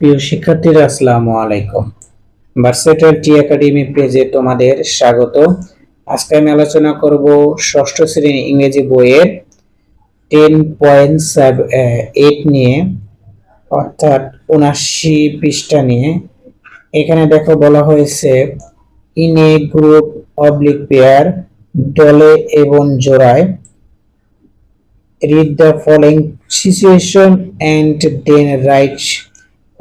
প্রিয় শিক্ষার্থীরা, আসসালামু আলাইকুম। ভার্সেটাল টি একাডেমি পেজে তোমাদের স্বাগত। আজকে আমি আলোচনা করব ষষ্ঠ শ্রেণির ইংরেজি বইয়ের টেন পয়েন্ট এইট নিয়ে, অর্থাৎ উনাশি পৃষ্ঠা নিয়ে। এখানে দেখো বলা হয়েছে, in a group oblique pair দলে এবং জোড়ায় read the following situation and then write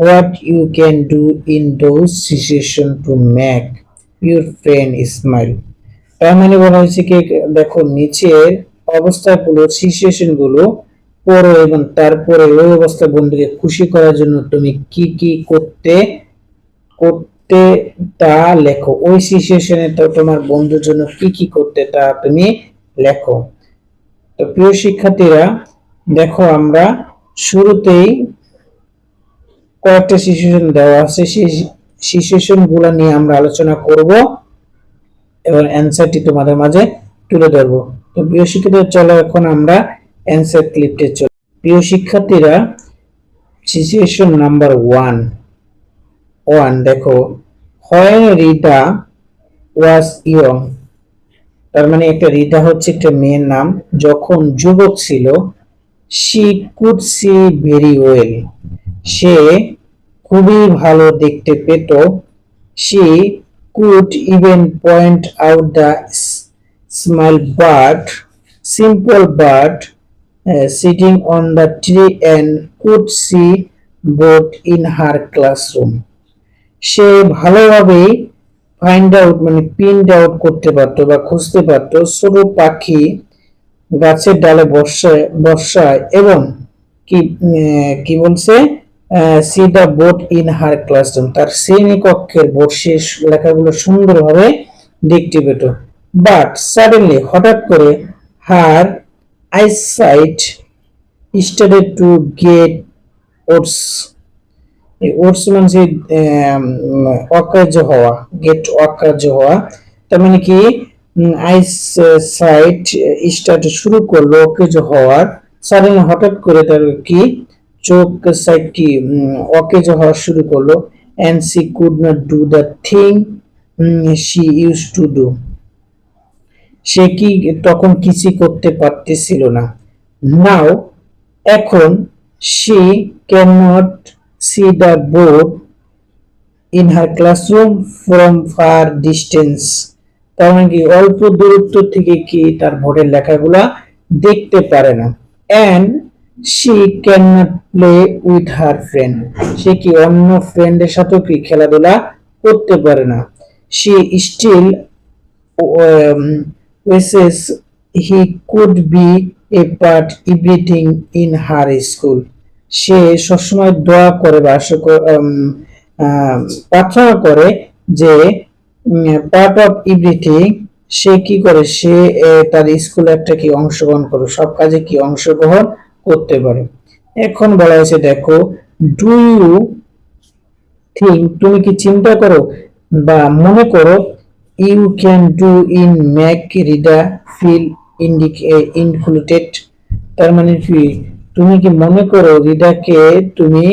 what you can do in those situation to make your friend smile? তার মানে বলা হয়েছে কি, দেখো, নিচের অবস্থাগুলো সিচুয়েশনগুলো পড়ো এবং তারপরে ওই অবস্থা বন্ধুকে খুশি করার জন্য তুমি কি কি করতে করতে তা লেখো। ওই সিচুয়েশনে তো তোমার বন্ধুর জন্য কি কি করতে তা তুমি লেখো। তো প্রিয় শিক্ষার্থীরা, দেখো, আমরা শুরুতেই কয়েকটা সিচুয়েশন দেওয়া আছে। সেই সিচুয়েশনগুলা নিয়ে আমরা আলোচনা করব। এবং অ্যান্সারটি তোমাদের মাঝে তুলে ধরবো। তো প্রিয় শিক্ষার্থীরা চলো এখন আমরা অ্যান্সার ক্লিপটে চলো। প্রিয় শিক্ষার্থীরা সিচুয়েশন নাম্বার ওয়ান ওয়ান দেখো হয় রিদা ওয়াজ ইয়ং তার মানে একটা রিদা হচ্ছে একটা মেয়ের নাম। যখন যুবক ছিল she could see very well সে খুবই ভালো দেখতে পেত। She could even point out the smile bird simple bird sitting on the tree and could see boat in her classroom সে ভালোভাবেই ফাইন্ড আউট মানে পিন্ড আউট করতে পারতো বা খুঁজতে পারতো ছোট পাখি গাছের ডালে বর্ষায় বর্ষায় এবং কি কি বলছে? See the boat in her classroom. তার শ্রেণি কক্ষের বর্ষের লেখাগুলো সুন্দরভাবে দেখতে পেত বাট সাডেনলি হঠাৎ করে her eyesight started to get oats oats মানে অকার্য হওয়া গেট অকার্য হওয়া। তার মানে কি? আইস সাইট স্টার্ট শুরু করল অকেজ হওয়ার। সাডেন হঠাৎ করে তার কি? চোখ সাইড কি অকেজ হওয়া শুরু করল। And she could not do the thing she use to do সে কি তখন কিছুই করতে পারতেছিল না। নাও এখন she can not see the board in her classroom from far distance তার মানে কি, অল্প দূরত্ব থেকে কি তার বোর্ডের লেখাগুলা দেখতে পারে না। And she can not play with her friend সে কি অন্য ফ্রেন্ডের সাথেও কি খেলাধুলা করতে পারে না? She still wishes he could be a part everything in her school. সে সবসময় দোয়া করে বা প্রার্থনা করে যে পার্ট অফ এভরিথিং সে কি করে? সে তার স্কুলে একটা কি অংশগ্রহণ করে সব কাজে কি অংশগ্রহণ করতে পারে। এখন বলা হয়েছে, দেখো ডু ইউ থিঙ্ক তুমি কি চিন্তা করো বা মনে করো you can do in make Rida feel included তার মানে কি? তুমি কি মনে করো রিডাকে তুমি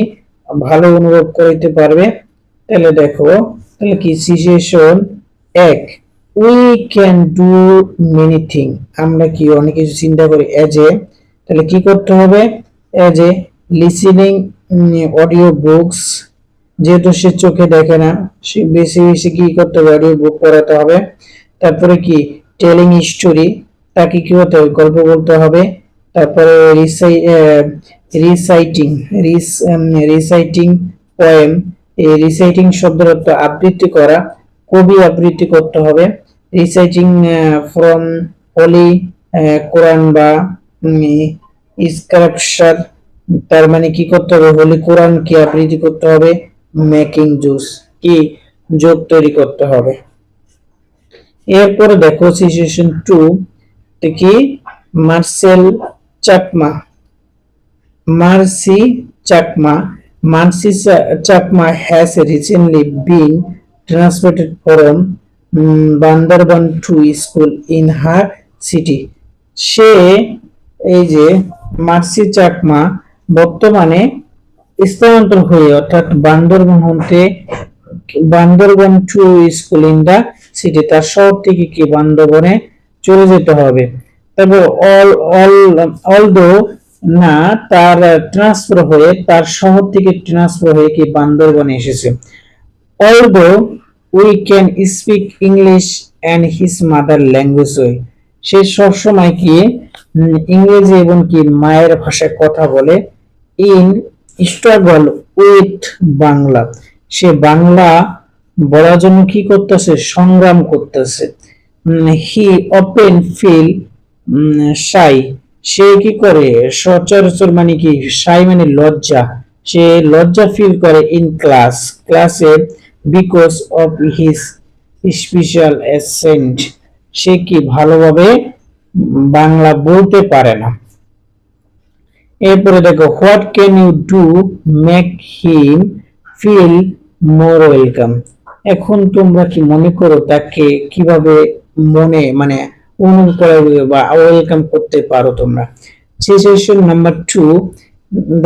ভালো অনুভব করাইতে পারবে? তাহলে দেখো, তাহলে কি? সিচুয়েশন এক we can do many thing আমরা কি অনেক কিছু চিন্তা করি? অ্যাজ এ তাহলে কি করতে হবে? এ লিসেনিং অডিও বুকস যেহেতু সে চোখে দেখে না, সে বেশি বেশি কি করতে হবে? অডিও বুক পড়াতে হবে। তারপরে কি? টেলিং স্টোরি তাকে কি হতে হবে? গল্প বলতে হবে। তারপরে রিসাই রিসাইটিং রিস রিসাইটিং পোয়েম এই রিসাইটিং শব্দের অর্থ আবৃত্তি করা, কবি আবৃত্তি করতে হবে। রিসাইটিং ফ্রম হোলি কোরআন বা স্ক্রাপচার তার মানে কি করতে হবে? হোলি কোরআন কি আবৃত্তি করতে হবে? মেকিং জুস কি যোগ তৈরি করতে হবে? এরপরে দেখো সিচুয়েশন টু কি? Marcel Chakma Marcy Chakma Marcy Chakma has recently been transported from Bandarban to school in her city সে এই যে মার্সি চাকমা বর্তমানে স্থানান্তর হয়ে, অর্থাৎ বান্দরবন হতে Bandarban to school in the city তার শহর থেকে কি বান্দরবনে চলে যেতে হবে? তারপর অল অল অলদো না, তার ট্রান্সফার হয়ে, তার শহর থেকে ট্রান্সফার হয়ে কি বান্দরবনে এসেছে। Although we can speak English and his mother language সে সবসময় কি ইংরেজি এবং কি মায়ের ভাষায় কথা বলে। In struggle with Bangla. সে বাংলা বলার জন্য কি করতেছে? সংগ্রাম করতেছে। হি ওপেন ফিল সাই। সে কি করে? সচরাচর মানে কি? সাই মানে লজ্জা। সে লজ্জা ফিল করে ইন ক্লাস ক্লাসে because of his special accent সে কি ভালোভাবে বাংলা বলতে পারে না। এরপরে দেখো, what can you do make him feel more welcome? এখন তোমরা কি মনে করো তাকে কীভাবে মনে মানে অনুভব করা বা ওয়েলকাম করতে পারো তোমরা? সিচুয়েশন নাম্বার টু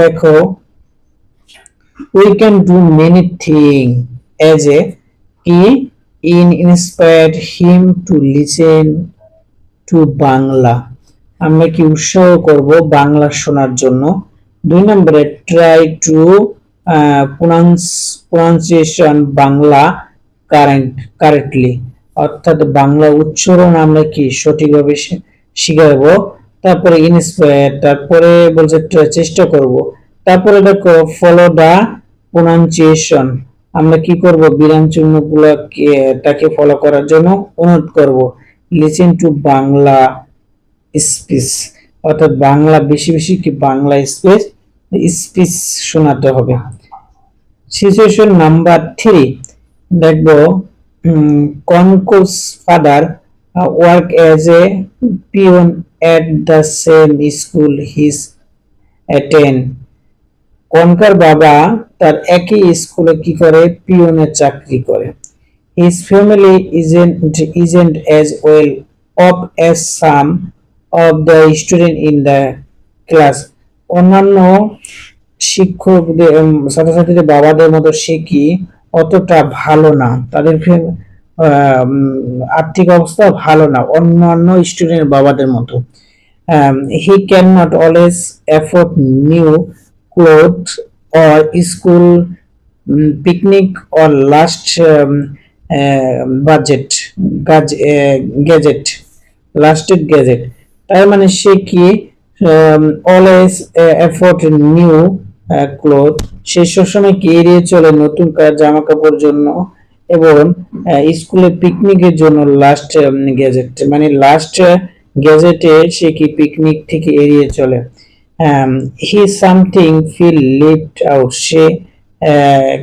দেখো we can do many thing as a he in inspired him to listen to Bangla. আমরা কি উৎসাহ করব বাংলা শোনার জন্য? দুই নম্বরে try to pronounce pronunciation Bangla current correctly অর্থাৎ বাংলা উচ্চারণ আমরা কি সঠিকভাবে শিখাবো তারপরে ইন্সপায়ার তারপরে বলছে চেষ্টা করব। তারপরে দেখো ফলো দা প্রনাউন্সিয়েশন আমরা কি করব, বিরাম চিহ্ন তাকে ফলো করার জন্য অনুরোধ করব। লিসেন টু বাংলা স্পিচ অর্থাৎ বাংলা, বেশি বেশি কি বাংলা স্পেস স্পিচ শোনাতে হবে। সিচুয়েশন নাম্বার থ্রি দেখব Konka's father work as a peon at the same school his attend কনকার বাবা তার একই স্কুলে কি করে? পিওনের চাকরি করে। his family isn't isn't as well off as some of the student in the class. অন্যান্য শিক্ষকদের ছাত্রছাত্রীদের বাবাদের মতো সে কি অতটা ভালো না। তাদের আর্থিক অবস্থা ভালো না, অন্যান্য স্টুডেন্ট বাবাদের মতো। He can not always afford new cloth or school picnic or last budget gaz- uh, latest gadget তার মানে সে কি অলওয়েজ এফোর্ট নিউ ক্লোথ সে সবসময় কি এড়িয়ে চলে নতুন জামা কাপড় জন্য এবং স্কুলে পিকনিকের জন্য লাস্ট গ্যাজেট মানে লাস্ট গ্যাজেটে সে কি পিকনিক থেকে এড়িয়ে চলে? He something feel left out সে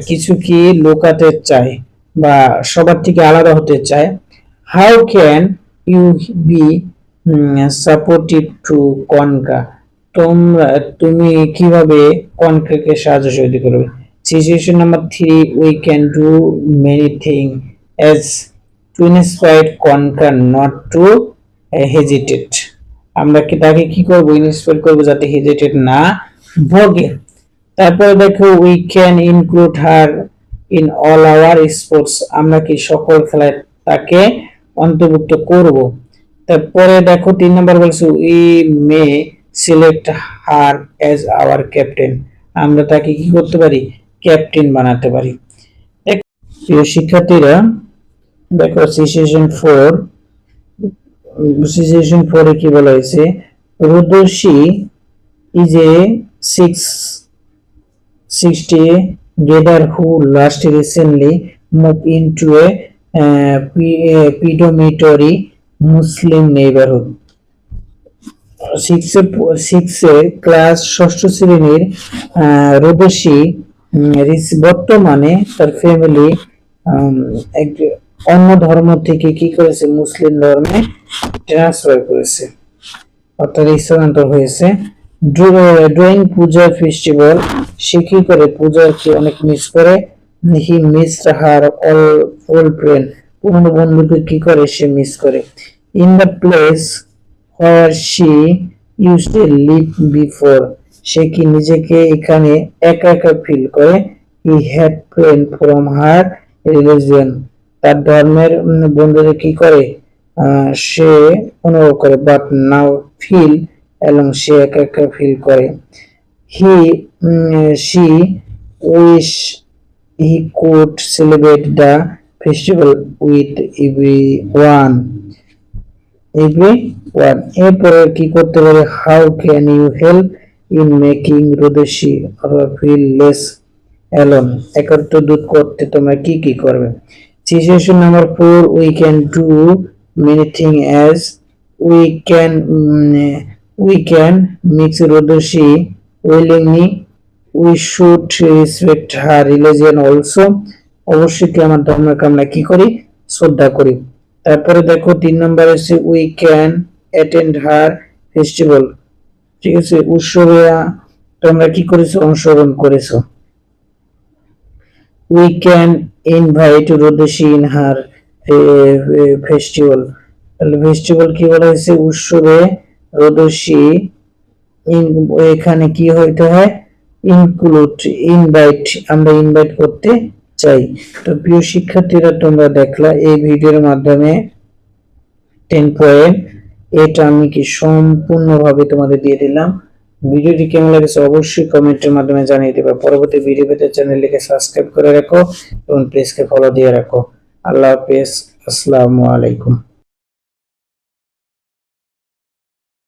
কিছু কি লোকাতে চায়। বা সবার থেকে আলাদা হতে চায় how can you be supportive to Konka তোমরা, তুমি কীভাবে কনকাকে সাহায্য সহযোগিতা করবে? Situation number three we can do many thing as to inspire Konka not to hesitate আমরা কি তাকে কি করব? ইন্সপায়ার করব যাতে হেজিটেট না ভোগে। তারপরে দেখো we can include her in all our sports আমরা কি সকল খেলায় তাকে অন্তর্ভুক্ত করব? তারপরে দেখো, তিন নম্বর বলছে we may select her as our captain আমরা তাকে কি করতে পারি? ক্যাপ্টেন বানাতে পারি। প্রিয় শিক্ষার্থীরা, দেখো সিচুয়েশন ফোর সিচুয়েশন ফোরে কি বলা হয়েছে? Rudarshi is a six 60 last recently moved into a uh, pre- uh, predominantly Muslim neighborhood. সিক্সে ক্লাস ষষ্ঠ শ্রেণির রূপসী উম, বর্তমানে তার ফ্যামিলি অন্য ধর্ম থেকে কি করেছে? মুসলিম ধর্মে ট্রান্সফার করেছে। অর্থাৎ স্থানান্তর হয়েছে। ড্রয়িং পূজা ফেস্টিভ্যাল সে কি করে পূজাকে অনেক মিস করে? He miss her all old friend পুরনো বন্ধুকে কি করে সে মিস করে? In the place where she use to live before সে কি নিজেকে এখানে একা একা ফিল করে? He had friend from her religion তার ধর্মের বন্ধুদের কি করে? সে অনুভব করে বাট নাও ফিল এবং সে একা একা ফিল করে। হি she wish he could celebrate the festival with everyone everyone এরপরে কি করতে পারে? How can you help in making Rudeshi feel less alone একত্র দূত করতে তোমরা কি কি করবে? Situation number four we can do many thing as we can we can mix Rudeshi willingly. We should respect her religion also. অবশ্যই কি আমার ধর্মকে আমরা কি করি? শ্রদ্ধা করি। তারপরে দেখো, তিন নম্বর আছে we can attend her festival ঠিক আছে উৎসবে তোমরা কি করেছ? অংশগ্রহণ করেছ। We can invite Rodeshi in her festival তাহলে ফেস্টিভ্যাল কি বলা হয়েছে? উৎসবে এখানে কি হইতে হয়? ইনক্লুড ইনভাইট আমরা ইনভাইট করতে চাই। তো প্রিয় শিক্ষার্থীরা, তোমরা দেখলা, এই ভিডিওর মাধ্যমে টেন পয়েন্ট এটা আমি কি সম্পূর্ণভাবে তোমাদের দিয়ে দিলাম। ভিডিওটি কেমন লাগছে অবশ্যই কমেন্টের মাধ্যমে জানিয়ে দেবে। পরবর্তী ভিডিও পেতে চ্যানেলটিকে সাবস্ক্রাইব করে রাখো এবং প্লিজকে ফলো দিয়ে রাখো। আল্লাহ হাফেজ, আসসালামু আলাইকুম।